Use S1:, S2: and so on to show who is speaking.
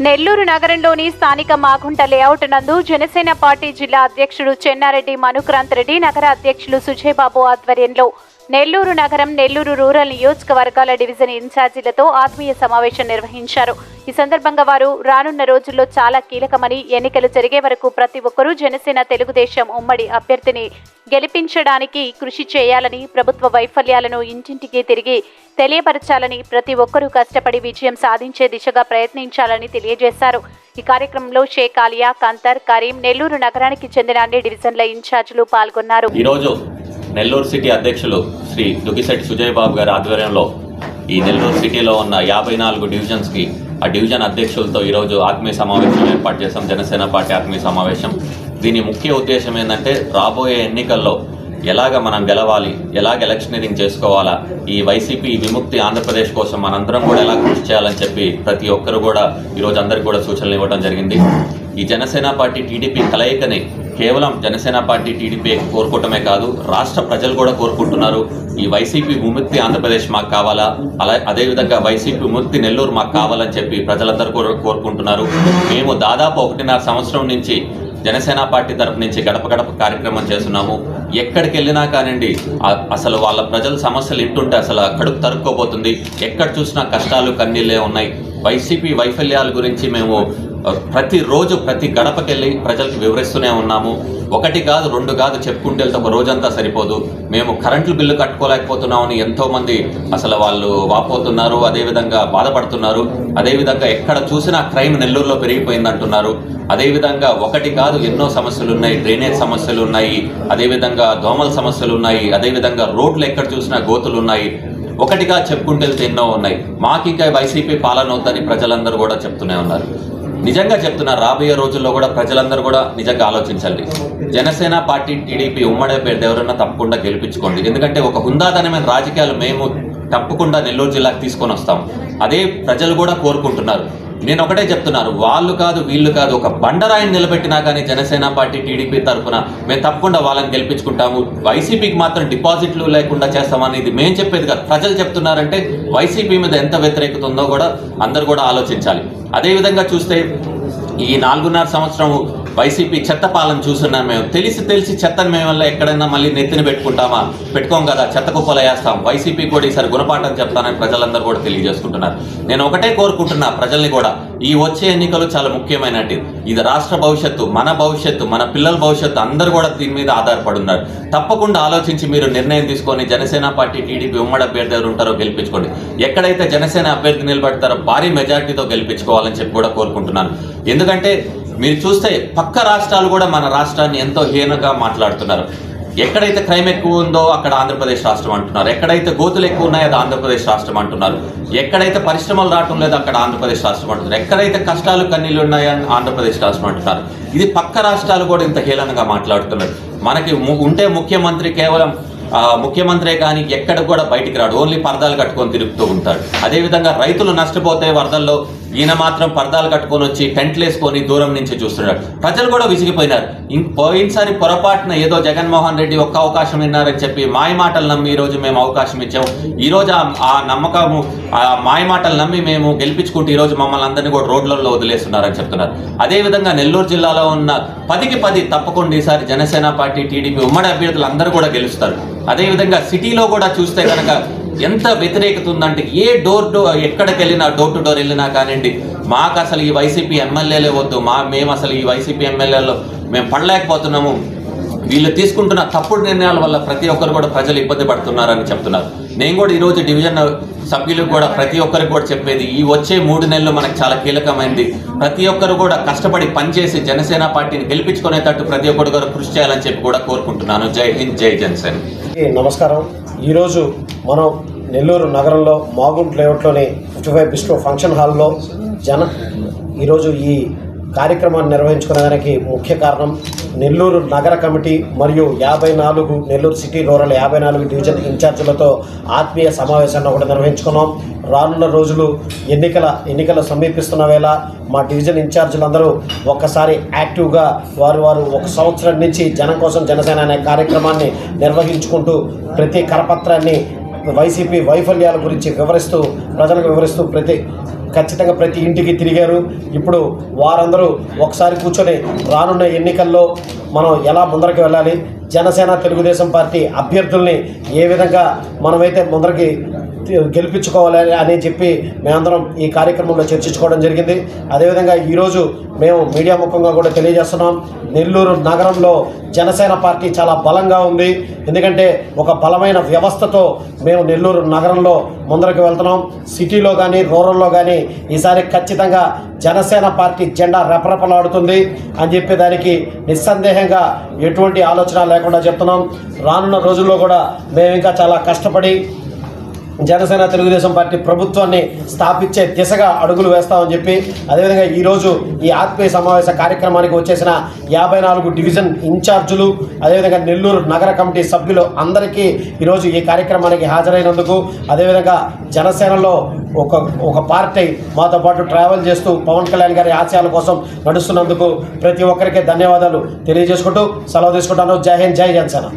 S1: నెల్లూరు నగరంలోని స్థానిక మాగుంట లేఅవుట్ నందు జనసేన పార్టీ జిల్లా అధ్యక్షుడు చెన్నారెడ్డి మనుక్రాంత్ రెడ్డి నగర అధ్యక్షులు సుజయబాబు ఆధ్వర్యంలో నెల్లూరు నగరం నెల్లూరు రూరల్ నియోజకవర్గాల డివిజన్ ఇన్ఛార్జీలతో ఆత్మీయ సమావేశం నిర్వహించారు. ఈ సందర్భంగా వారు రానున్న రోజుల్లో చాలా కీలకమని ఎన్నికలు జరిగే వరకు ప్రతి ఒక్కరూ జనసేన తెలుగుదేశం ఉమ్మడి అభ్యర్థిని గెలిపించడానికి కృషి చేయాలని ప్రభుత్వ వైఫల్యాలను ఇంటింటికి తిరిగి తెలియపరచాలని ప్రతి ఒక్కరూ కష్టపడి విజయం సాధించే దిశగా ప్రయత్నించాలని తెలియజేశారు. ఈ కార్యక్రమంలో షేక్ ఆలియా కంతర్ కరీం నెల్లూరు నగరానికి చెందిన అన్ని డివిజన్ల ఇన్ఛార్జీలు పాల్గొన్నారు.
S2: ఈరోజు నెల్లూరు సిటీ అధ్యక్షులు శ్రీ దుగ్గిశెట్టి సుజయ్ బాబు గారి ఆధ్వర్యంలో ఈ నెల్లూరు సిటీలో ఉన్న యాభై నాలుగు డివిజన్స్కి ఆ డివిజన్ అధ్యక్షులతో ఈరోజు ఆత్మీయ సమావేశం ఏర్పాటు చేశాం. జనసేన పార్టీ ఆత్మీయ సమావేశం. దీని ముఖ్య ఉద్దేశం ఏంటంటే రాబోయే ఎన్నికల్లో ఎలాగ మనం గెలవాలి ఎలాగ ఎలక్షనీరింగ్ చేసుకోవాలా ఈ వైసీపీ విముక్తి ఆంధ్రప్రదేశ్ కోసం మనందరం కూడా ఎలా కృషి చేయాలని చెప్పి ప్రతి ఒక్కరు కూడా ఈరోజు అందరికి కూడా సూచనలు ఇవ్వడం జరిగింది. ఈ జనసేన పార్టీ టీడీపీ కలయికని. కేవలం జనసేన పార్టీ టీడీపీ కోరుకోవటమే కాదు రాష్ట్ర ప్రజలు కూడా కోరుకుంటున్నారు. ఈ వైసీపీ విముక్తి ఆంధ్రప్రదేశ్ మాకు కావాలా? అలా అదేవిధంగా వైసీపీ విముక్తి నెల్లూరు మాకు కావాలని చెప్పి ప్రజలందరూ కోరుకుంటున్నారు. మేము దాదాపు ఒకటిన్నర సంవత్సరం నుంచి జనసేన పార్టీ తరపు నుంచి గడప గడప కార్యక్రమం చేస్తున్నాము. ఎక్కడికి వెళ్ళినా కానివ్వండి అసలు వాళ్ళ ప్రజల సమస్యలు ఇంటుంటే అసలు కడుపు తరుక్కోబోతుంది. ఎక్కడ చూసినా కష్టాలు కన్నీళ్ళే ఉన్నాయి. వైసీపీ వైఫల్యాల గురించి మేము ప్రతిరోజు ప్రతి గడపకెళ్ళి ప్రజలకు వివరిస్తూనే ఉన్నాము. ఒకటి కాదు రెండు కాదు చెప్పుకుంటే వెళ్తే ఒక రోజంతా సరిపోదు. మేము కరెంటు బిల్లు కట్టుకోలేకపోతున్నామని ఎంతోమంది అసలు వాళ్ళు వాపోతున్నారు అదేవిధంగా బాధపడుతున్నారు. అదేవిధంగా ఎక్కడ చూసినా క్రైమ్ నెల్లూరులో పెరిగిపోయింది అంటున్నారు అదేవిధంగా ఒకటి కాదు ఎన్నో సమస్యలు ఉన్నాయి. డ్రైనేజ్ సమస్యలు ఉన్నాయి. అదేవిధంగా దోమల సమస్యలు ఉన్నాయి. అదేవిధంగా రోడ్లు ఎక్కడ చూసినా గోతులు ఉన్నాయి. ఒకటిగా చెప్పుకుంటే వెళ్తే ఎన్నో ఉన్నాయి. మాకు ఇంకా వైసీపీ పాలన వద్దని ప్రజలందరూ కూడా చెప్తూనే ఉన్నారు. నిజంగా చెప్తున్నా రాబోయే రోజుల్లో కూడా ప్రజలందరూ కూడా నిజంగా ఆలోచించండి. జనసేన పార్టీ టీడీపీ ఉమ్మడి అభ్యర్థి ఎవరన్నా తప్పకుండా గెలిపించుకోండి. ఎందుకంటే ఒక హుందాతనమైన రాజకీయాలు మేము తప్పకుండా నెల్లూరు జిల్లాకు తీసుకొని వస్తాం. అదే ప్రజలు కూడా కోరుకుంటున్నారు. నేను ఒకటే చెప్తున్నాను వాళ్ళు కాదు వీళ్ళు కాదు ఒక బండరాయిని నిలబెట్టినా కానీ జనసేన పార్టీ టీడీపీ తరఫున మేము తప్పకుండా వాళ్ళని గెలిపించుకుంటాము. వైసీపీకి మాత్రం డిపాజిట్లు లేకుండా చేస్తామని ఇది మేము చెప్పేది కాదు. ప్రజలు చెప్తున్నారంటే వైసీపీ మీద ఎంత వ్యతిరేకత ఉందో కూడా అందరు కూడా ఆలోచించాలి. అదేవిధంగా చూస్తే ఈ నాలుగున్నర సంవత్సరం వైసీపీ చెత్త పాలన చూస్తున్నాం మేము తెలిసి తెలిసి చెత్తను మేము వల్ల ఎక్కడైనా మళ్ళీ నెత్తిన పెట్టుకుంటామా? పెట్టుకోం కదా చెత్త కుప్పలు వేస్తాం. వైసీపీ కూడా ఈసారి గుణపాఠం చెప్తానని ప్రజలందరూ కూడా తెలియజేసుకుంటున్నారు. నేను ఒకటే కోరుకుంటున్నా ప్రజల్ని కూడా ఈ వచ్చే ఎన్నికలు చాలా ముఖ్యమైనటి. ఇది రాష్ట్ర భవిష్యత్తు మన భవిష్యత్తు మన పిల్లల భవిష్యత్తు అందరూ కూడా దీని మీద ఆధారపడి ఉన్నారు. తప్పకుండా ఆలోచించి మీరు నిర్ణయం తీసుకొని జనసేన పార్టీ టీడీపీ ఉమ్మడి అభ్యర్థి ఎవరు ఉంటారో గెలిపించుకోండి. ఎక్కడైతే జనసేన అభ్యర్థి నిలబడతారో భారీ మెజార్టీతో గెలిపించుకోవాలని చెప్పి కూడా కోరుకుంటున్నాను. ఎందుకంటే మీరు చూస్తే పక్క రాష్ట్రాలు కూడా మన రాష్ట్రాన్ని ఎంతో హీనంగా మాట్లాడుతున్నారు. ఎక్కడైతే క్రైమ్ ఎక్కువ ఉందో అక్కడ ఆంధ్రప్రదేశ్ రాష్ట్రం అంటున్నారు. ఎక్కడైతే గోతులు ఎక్కువ ఉన్నాయో అది ఆంధ్రప్రదేశ్ రాష్ట్రం అంటున్నారు. ఎక్కడైతే పరిశ్రమలు రావటం లేదో అక్కడ ఆంధ్రప్రదేశ్ రాష్ట్రం అంటున్నారు. ఎక్కడైతే కష్టాలు కన్నీళ్ళు ఉన్నాయో ఆంధ్రప్రదేశ్ రాష్ట్రం అంటున్నారు. ఇది పక్క రాష్ట్రాలు కూడా ఇంత హేళనగా మాట్లాడుతున్నారు. మనకి ము- ఉంటే ముఖ్యమంత్రి కేవలం ముఖ్యమంత్రే కానీ ఎక్కడ కూడా బయటికి రాడు. ఓన్లీ పరదాలు కట్టుకొని తిరుగుతూ ఉంటాడు. అదేవిధంగా రైతులు నష్టపోతే వరదల్లో ఈయన మాత్రం పరదాలు కట్టుకొని వచ్చి టెంట్లు వేసుకొని దూరం నుంచి చూస్తున్నాడు. ప్రజలు కూడా విసిగిపోయినారు. పోయినసారి పొరపాటున ఏదో జగన్మోహన్ రెడ్డి ఒక్క అవకాశం ఇన్నారని చెప్పి మాయ మాటలు నమ్మి ఈరోజు మేము అవకాశం ఇచ్చాము. ఈ రోజు ఆ- నమ్మకము ఆ మాయ మాటలు నమ్మి మేము గెలిపించుకుంటూ ఈరోజు మమ్మల్ని అందరినీ కూడా రోడ్లలో వదిలేస్తున్నారని చెప్తున్నారు. అదేవిధంగా నెల్లూరు జిల్లాలో ఉన్న పదికి పది తప్పకుండా ఈసారి జనసేన పార్టీ టీడీపీ ఉమ్మడి అభ్యర్థులు అందరూ కూడా గెలుస్తారు. అదేవిధంగా సిటీలో కూడా చూస్తే కనుక ఎంత వ్యతిరేకత ఉందంటే ఏ డోర్ డోర్ ఎక్కడికి వెళ్ళినా డోర్ టు డోర్ వెళ్ళినా కానివ్వండి మాకు అసలు ఈ వైసీపీ ఎమ్మెల్యేలే వద్దు. మా మేము అసలు ఈ వైసీపీ ఎమ్మెల్యేలో మేము పడలేకపోతున్నాము. వీళ్ళు తీసుకుంటున్న తప్పుడు నిర్ణయాల వల్ల ప్రతి ఒక్కరు కూడా ప్రజలు ఇబ్బంది పడుతున్నారని చెప్తున్నారు. నేను కూడా ఈరోజు డివిజన్ సభ్యులకు కూడా ప్రతి ఒక్కరికి కూడా చెప్పేది ఈ వచ్చే మూడు నెలలు మనకు చాలా కీలకమైంది. ప్రతి ఒక్కరు కూడా కష్టపడి పనిచేసి జనసేన పార్టీని గెలిపించుకునేటట్టు ప్రతి ఒక్కరు కూడా కృషి చేయాలని చెప్పి కూడా కోరుకుంటున్నాను. జై హింద్ జై జనసేన.
S3: నమస్కారం. ఈరోజు మనం నెల్లూరు నగరంలో మాగుంట్ లేఅవుట్లోని ఫిఫ్టీ ఫైవ్ బిస్ట్రో ఫంక్షన్ హాల్లో జన ఈరోజు ఈ కార్యక్రమాన్ని నిర్వహించుకునేదానికి ముఖ్య కారణం నెల్లూరు నగర కమిటీ మరియు యాభై నాలుగు నెల్లూరు సిటీ రూరల్ యాభై నాలుగు డివిజన్ ఇన్ఛార్జీలతో ఆత్మీయ సమావేశాన్ని ఒకటి నిర్వహించుకున్నాం. రానున్న రోజులు ఎన్నికల ఎన్నికలు సమీపిస్తున్న వేళ మా డివిజన్ ఇన్ఛార్జీలందరూ ఒక్కసారి యాక్టివ్గా వారు వారు ఒక సంవత్సరం నుంచి జనం కోసం జనసేన అనే కార్యక్రమాన్ని నిర్వహించుకుంటూ ప్రతి కరపత్రాన్ని వైసీపీ వైఫల్యాల గురించి వివరిస్తూ ప్రజలకు వివరిస్తూ ప్రతి ఖచ్చితంగా ప్రతి ఇంటికి తిరిగారు. ఇప్పుడు వారందరూ ఒకసారి కూర్చొని రానున్న ఎన్నికల్లో మనం ఎలా ముందరికి వెళ్ళాలి? జనసేన తెలుగుదేశం పార్టీ అభ్యర్థుల్ని ఏ విధంగా మనమైతే ముందరికి గెలిపించుకోవాలి అని చెప్పి మేమందరం ఈ కార్యక్రమంలో చర్చించుకోవడం జరిగింది. అదేవిధంగా ఈరోజు మేము మీడియా ముఖంగా కూడా తెలియజేస్తున్నాం. నెల్లూరు నగరంలో జనసేన పార్టీ చాలా బలంగా ఉంది. ఎందుకంటే ఒక బలమైన వ్యవస్థతో మేము నెల్లూరు నగరంలో ముందరకు వెళ్తున్నాం. సిటీలో కానీ రూరల్లో కానీ ఈసారి ఖచ్చితంగా జనసేన పార్టీ జెండా రెపరెపలాడుతుంది అని చెప్పేదానికి నిస్సందేహంగా ఎటువంటి ఆలోచన లేకుండా చెప్తున్నాం. రానున్న రోజుల్లో కూడా మేము ఇంకా చాలా కష్టపడి జనసేన తెలుగుదేశం పార్టీ ప్రభుత్వాన్ని స్థాపించే దిశగా అడుగులు వేస్తామని చెప్పి అదేవిధంగా ఈరోజు ఈ ఆత్మీయ సమావేశ కార్యక్రమానికి వచ్చేసిన యాభై నాలుగు డివిజన్ ఇన్ఛార్జులు అదేవిధంగా నెల్లూరు నగర కమిటీ సభ్యులు అందరికీ ఈరోజు ఈ కార్యక్రమానికి హాజరైనందుకు అదేవిధంగా జనసేనలో ఒక ఒక పార్టీ మాతో పాటు ట్రావెల్ చేస్తూ పవన్ కళ్యాణ్ గారి ఆశయాల కోసం నడుస్తున్నందుకు ప్రతి ఒక్కరికి ధన్యవాదాలు తెలియజేసుకుంటూ సెలవు తీసుకుంటాను. జై హింద్ జై జనసేన.